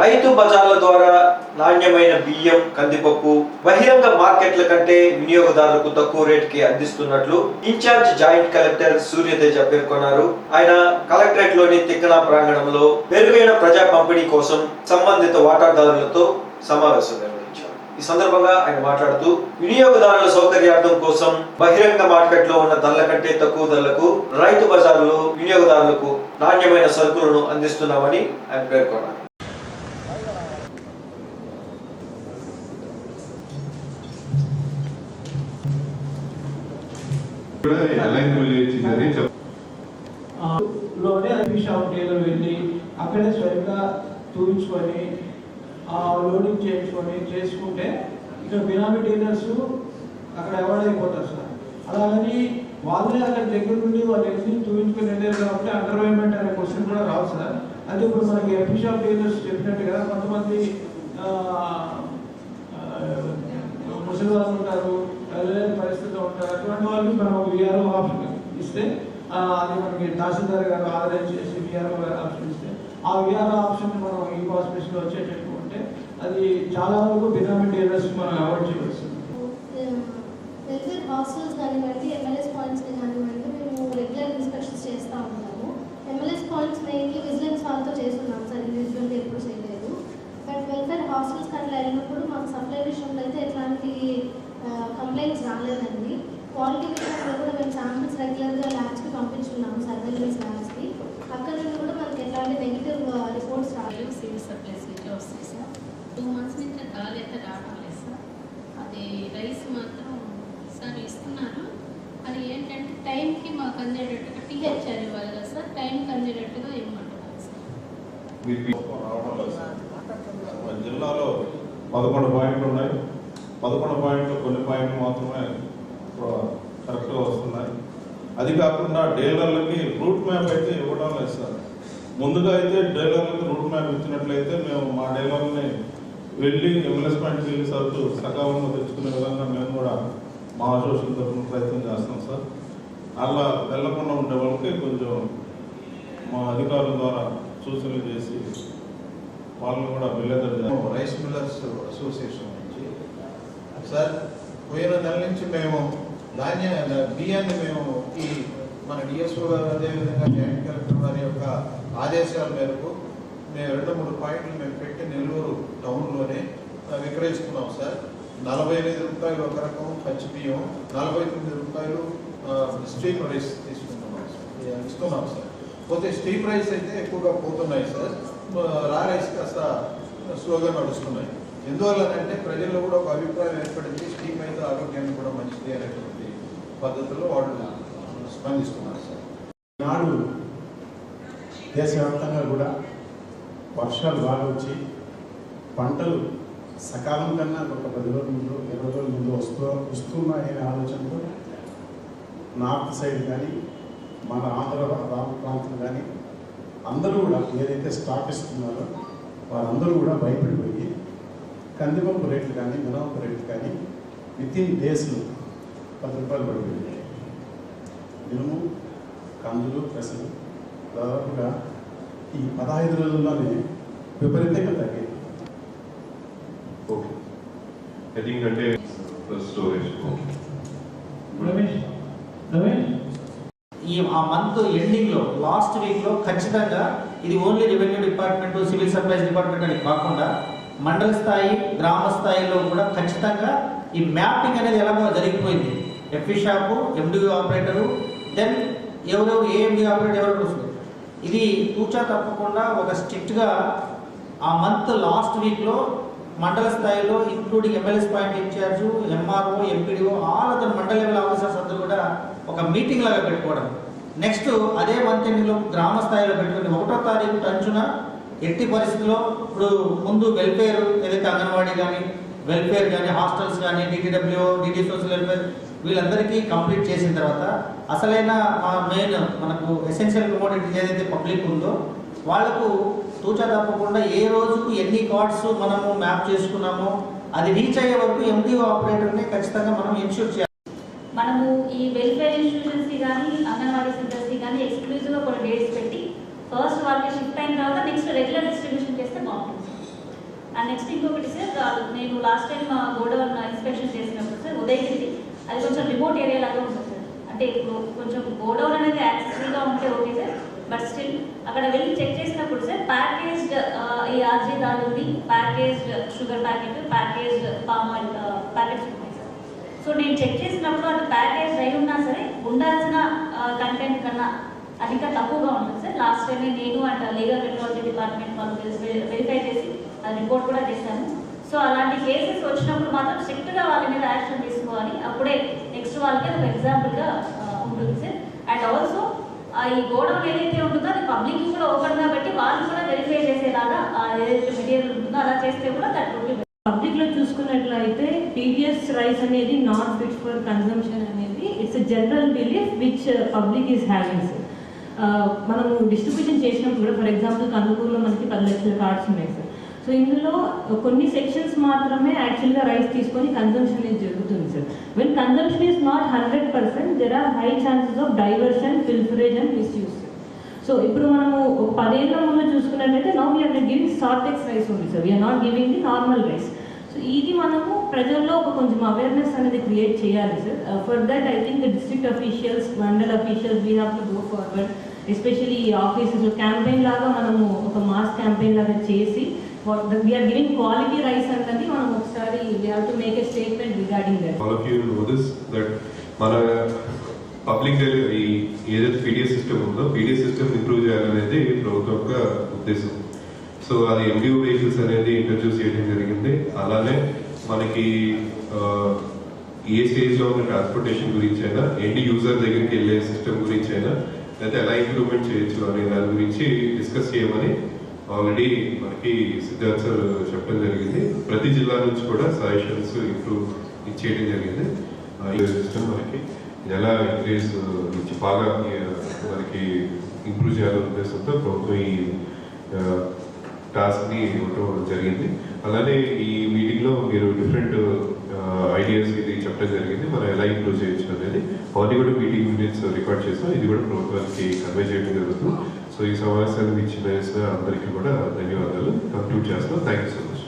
రైతు బజార్ల ద్వారా నాణ్యమైన బియ్యం కందిపప్పు బహిరంగ మార్కెట్ల కంటే వినియోగదారులకు తక్కువ రేటుకి అందిస్తున్నట్లు in charge joint collector Suryateja పేర్కొన్నారు. ఆయన కలెక్టరేట్లోని తిక్కన ప్రాంగణంలో మెరుగైన ప్రజా పంపిణీ కోసం సంబంధిత వాటాదారులతో సమావేశం నిర్వహించారు. ఈ సందర్భంగా ఆయన మాట్లాడుతూ వినియోగదారుల సౌకర్యార్థం కోసం బహిరంగ మార్కెట్లో ఉన్న ధరల కంటే తక్కువ ధరలకు రైతు బజార్లో వినియోగదారులకు నాణ్యమైన సరుకులను అందిస్తున్నామని ఆయన పేర్కొన్నారు. లోనే అన్ని షాప్ వెళ్ళి అక్కడే స్వయంగా తూయించుకొని లోడింగ్ చేయించుకొని చేసుకుంటే ఇక్కడ బినామీ డీలర్స్ అక్కడ అవార్డ్ అయిపోతారు సార్? అలాగని వాళ్ళే అక్కడ దగ్గర నుండి వాళ్ళు వెళ్ళి చూపించుకొని వెళ్ళారు కాబట్టి అండర్వైన్మెంట్ అనే క్వశ్చన్ కూడా రావు సార్. అయితే ఇప్పుడు మనకి ఎఫీ షాప్ డీలర్స్ చెప్పినట్టుగా కొంతమంది ముసలి వాళ్ళు ఉంటారు వెళ్ళలేని పరిస్థితిలో ఉంటారు. అటువంటి వాళ్ళకి మనం విఆర్ఓ ఆప్షన్ ఇస్తే అది మనకి తహసీల్దార్ గారు ఆదరణ చేసి విఆర్ఓ ఆప్షన్ ఇస్తే ఆ విఆర్ఓ ఆప్షన్ మనం ఈ హాస్పిటల్లో వచ్చేటట్టు ఉంటే అది చాలా వరకు బినామీ డీలర్స్ మనం అవాయిడ్ చేయవచ్చు. వెల్ఫేర్ హాస్టల్స్ కానివ్వండి ఎంఎల్ఎస్ పాయింట్స్ కానివ్వండి మేము రెగ్యులర్ ఇన్స్పెక్షన్స్ చేస్తూ ఉంటాము. ఎంఎల్ఎస్ పాయింట్స్ మెయిన్లీ విజిలెన్స్ వాళ్ళతో చేస్తున్నాం సార్ ఇండివిజువల్గా ఎప్పుడు చేయలేదు. బట్ వెల్ఫేర్ హాస్టల్స్ కానీ వెళ్ళినప్పుడు మాకు సప్లై విషయంలో అయితే ఎట్లాంటి కంప్లైంట్స్ రాలేదండి. క్వాలిటీ విషయంలో కూడా మేము శాంపిల్స్ రెగ్యులర్గా ల్యాబ్స్కి పంపించున్నాము సర్వేలెన్స్ ల్యాబ్స్కి అక్కడ నుండి కూడా మనకి ఎట్లాంటి నెగిటివ్ రిపోర్ట్స్ రాలేదు. సివిల్ సప్లైస్ నుంచి వస్తాయి సార్. టూ మంత్స్ నుంచి గాలి అయితే రావడం లేదు సార్. అది రైస్ మాత్రం సార్ ఇస్తున్నారు. అది ఏంటంటే టైంకి మాకు అందేటట్టుగా టీహెచ్ఆర్ ఇవ్వాలి కదా సార్. టైంకి అందేటట్టుగా ఇవ్వమంటున్నారు సార్. జిల్లాలో పదకొండు పాయింట్లు ఉన్నాయి. పదకొండు పాయింట్లు కొన్ని పాయింట్లు మాత్రమే కరెక్ట్గా వస్తున్నాయి. అది కాకుండా డీలర్లకి రూట్ మ్యాప్ అయితే ఇవ్వడం లేదు సార్. ముందుగా అయితే డీలర్లకి రూట్ మ్యాప్ ఇచ్చినట్లయితే మేము మా డీలర్ని వెళ్ళి ఎంఎల్ఎస్ పాయింట్కి వెళ్ళి సరుకు సకాలంలో తెచ్చుకునే విధంగా మేము కూడా మా అసోసియేషన్ తరఫున ప్రయత్నం చేస్తాం సార్. అలా వెళ్ళకుండా ఉండే వాళ్ళకి కొంచెం మా అధికారుల ద్వారా సూచనలు చేసి వాళ్ళని కూడా వెళ్ళేదారు రైస్ మిల్లర్స్ అసోసియేషన్ సార్ పోయిన నెల నుంచి మేము ధాన్య బియ్యాన్ని మేము ఈ మన డిఎస్ఓ గారు అదేవిధంగా జాయింట్ కలెక్టర్ వారి యొక్క ఆదేశాల మేరకు మేము రెండు మూడు పాయింట్లు మేము పెట్టి నెల్లూరు టౌన్లోనే విక్రయిస్తున్నాం సార్. నలభై ఎనిమిది రూపాయలు ఒక రకం పచ్చి బియ్యం నలభై తొమ్మిది రూపాయలు స్టీమ్ రైస్ తీసుకుంటున్నాం సార్. ఇస్తున్నాం సార్. పోతే స్టీమ్ రైస్ అయితే ఎక్కువగా పోతున్నాయి సార్. రా రైస్ కాస్త స్లోగా నడుస్తున్నాయి. ఎందువల్లనంటే ప్రజల్లో కూడా ఒక అభిప్రాయం ఏర్పడింది స్టీమ్ అయితే ఆరోగ్యానికి కూడా మంచిది అనేటువంటి పద్ధతిలో వాళ్ళు స్పందిస్తున్నారు సార్. నాడు దేశవ్యాప్తంగా కూడా వర్షాలు బాగా వచ్చి పంటలు సకాలం కన్నా ఒక పది రోజుల ముందు ఇరవై రోజుల ముందు వస్తూ వస్తున్నాయనే ఆలోచనతో నార్త్ సైడ్ కానీ మన ఆంధ్ర రాష్ట్ర ప్రాంతం కానీ అందరూ కూడా ఏదైతే స్టాక్ ఇస్తున్నారో వారందరూ కూడా భయపడిపోయారు. కందిపప్పు రేట్లు కానీ మినపప్పు రేట్లు కానీ విత్ ఇన్ డేస్లో పది రూపాయలు పడిపోయింది మినుము కందులు పెసలు దాదాపుగా ఈ పదహైదు రోజుల్లోనే విపరీతంగా తగ్గాయి. ఓకే. అంటే స్టోరేజ్ ఓకే. రమేష్ రమేష్. ఈ ఆ మంత్ ఎండింగ్లో లాస్ట్ వీక్లో ఖచ్చితంగా ఇది only revenue department civil supplies department అని కాకుండా మండల స్థాయి గ్రామ స్థాయిలో కూడా ఖచ్చితంగా ఈ మ్యాపింగ్ అనేది ఎలాగో జరిగిపోయింది. FE shop MDO operator then ఎవరెవరు ఏఎండి ఆపరేటర్ ఎవరెవరు వస్తుంది ఇది తూచా తప్పకుండా ఒక స్ట్రిక్ట్గా ఆ మంత్ లాస్ట్ వీక్లో మండల స్థాయిలో including MLAs point in-charge MRO MPDO all other మండల లెవెల్ ఆఫీసర్స్ అందరూ కూడా ఒక మీటింగ్ లాగా పెట్టుకోవడం. నెక్స్ట్ అదే మంత్ ఎండింగ్లో గ్రామ స్థాయిలో పెట్టుకుని ఒకటో తారీఖు అంచున ఎట్టి పరిస్థితుల్లో ఇప్పుడు ముందు వెల్ఫేర్ ఏదైతే అంగన్వాడీ కానీ వెల్ఫేర్ కానీ హాస్టల్స్ కానీ డిటిడబ్ల్యూ డిటి సోషల్ వెల్ఫేర్ వీళ్ళందరికీ కంప్లీట్ చేసిన తర్వాత అసలైన మెయిన్ మనకు ఎసెన్షియల్ కమోడిటీ ఏదైతే పబ్లిక్ ఉందో వాళ్ళకు తూచా తప్పకుండా ఏ రోజుకు ఎన్ని కార్డ్స్ మనము మ్యాప్ చేసుకున్నామో అది రీచ్ అయ్యే వరకు ఎండిఓ ఆపరేటర్ని ఖచ్చితంగా మనం ఇన్షూర్ చేయాలి. మనము ఈ వెల్ఫేర్ ఇన్స్టిట్యూషన్స్కి కానీ అంగన్వాడీ సెంటర్స్కి కానీ ఎక్స్క్లూజివ్గా కొన్ని డేట్స్ పెట్టి ఫస్ట్ వాళ్ళకి అయిన తర్వాత నెక్స్ట్ రెగ్యులర్ డిస్ట్రిబ్యూషన్ చేస్తే బాగుంటుంది. అండ్ నెక్స్ట్ ఇంకొకటి సార్ నేను లాస్ట్ టైం గోడౌన్ ఇన్స్పెక్షన్ చేసినప్పుడు సార్ ఉదయగిరి అది కొంచెం రిమోట్ ఏరియా లాగా ఉంటుంది సార్ అంటే ఇప్పుడు కొంచెం గోడౌన్ అనేది యాక్సెసిబుల్గా ఉంటే ఓకే సార్ బట్ స్టిల్ అక్కడ వెళ్ళి చెక్ చేసినప్పుడు సార్ ప్యాకేజ్డ్ ఈ ఆర్జీ దాల్ ఉంది. Packaged sugar packet packaged palm oil packets ఉన్నాయి సార్ సో నేను చెక్ చేసినప్పుడు అది ప్యాకేజ్ అయి ఉన్నా సరే ఉండాల్సిన కంటెంట్ కన్నా అది ఇంకా తక్కువగా ఉంటుంది సార్ లాస్ట్ టైం నేను లీగల్ మెట్రాలజీ డిపార్ట్మెంట్ వాళ్ళు వెరిఫై చేసి అది రిపోర్ట్ కూడా చేశాను సో అలాంటి కేసెస్ వచ్చినప్పుడు మాత్రం స్ట్రిక్ట్గా వాళ్ళ మీద యాక్షన్ తీసుకోవాలి. అప్పుడే నెక్స్ట్ వాళ్ళకి అది ఒక ఎగ్జాంపుల్గా ఉంటుంది సార్. అండ్ ఆల్సో ఈ గోడౌన్ ఏదైతే ఉంటుందో అది పబ్లిక్ కూడా ఓపెన్ కాబట్టి వాళ్ళు కూడా వెరిఫై చేసేలాగా ఆ ఏదైతే మెటీరియల్ ఉంటుందో అలా చేస్తే కూడా దట్ వుడ్ పబ్లిక్లో చూసుకున్నట్లయితే టీవీఎస్ రైస్ అనేది నాట్ ఫిట్ ఫర్ కన్సంప్షన్ అనేది it's general belief which public is having sir మనము డిస్ట్రిబ్యూషన్ చేసినప్పుడు కూడా ఫర్ ఎగ్జాంపుల్ కందుకూరులో మనకి పది లక్షల కార్డ్స్ ఉన్నాయి సార్ సో ఇందులో కొన్ని సెక్షన్స్ మాత్రమే యాక్చువల్గా రైస్ తీసుకొని కన్సంప్షన్ జరుగుతుంది sir when consumption is not hundred percent there are high chances of diversion pilferage and misuse so ఇప్పుడు మనము పదేళ్ళ ముందు చూసుకున్నట్లయితే now we are giving Sortex rice ఉంది sir we are not giving the normal rice so ఇది మనము ప్రజల్లో ఒక కొంచెం అవేర్నెస్ అనేది క్రియేట్ చేయాలి sir for that I think district officials mandal officials we have to go forward especially ఈ offices campaign లాగా మనము ఒక మాస్ క్యాంపెయిన్ లాగా చేసి వీఆర్ గివింగ్ క్వాలిటీ రైస్ అన్నది మనం ఒకసారి we have to make a statement regarding that all of you know this that మన పబ్లిక్ డెలివరీ ఏదైతే పీడిఎస్ సిస్టమ్ ఉందో పీడిఎస్ సిస్టమ్ ఇంప్రూవ్ చేయాలనేది ప్రభుత్వం యొక్క ఉద్దేశం. సో అది ఎంబీఓ వెహికల్స్ అనేది ఇంట్రడ్యూస్ చేయడం జరిగింది. అలానే మనకి ఏ స్టేజ్లో ఉన్న ట్రాన్స్పోర్టేషన్ గురించి అయినా ఎండ్ యూజర్ దగ్గరికి వెళ్ళే సిస్టమ్ గురించి అయినా లేకపోతే ఎలా ఇంప్రూవ్మెంట్ చేయొచ్చు అనే దాని గురించి డిస్కస్ చేయమని ఆల్రెడీ మనకి సిద్ధార్థ్ సార్ చెప్పడం జరిగింది. ప్రతి జిల్లా నుంచి కూడా సజెషన్స్ ఇంప్రూవ్ ఇచ్చేయడం జరిగింది. ఆ, ఈ సిస్టమ్ మనకి ఎలా ఇంక్రీజ్ నుంచి బాగా మనకి ఇంప్రూవ్ చేయాలనే ఉద్దేశంతో ప్రభుత్వం ఈ టాస్క్ని ఇవ్వడం జరిగింది. అలానే ఈ మీటింగ్లో మీరు డిఫరెంట్ ఐడియాస్ ఇది చెప్పడం జరిగింది. మనం ఎలా ఇంప్రూవ్ చేయొచ్చు అనేది. అవన్నీ కూడా మీటింగ్ మినిట్స్ రికార్డ్ చేస్తాం ఇది కూడా ప్రభుత్వానికి కన్వే చేయడం జరుగుతుంది. సో ఈ సమావేశాన్ని ఇచ్చిన అందరికీ కూడా ధన్యవాదాలు. కంక్లూడ్ చేస్తాం. Thank you so much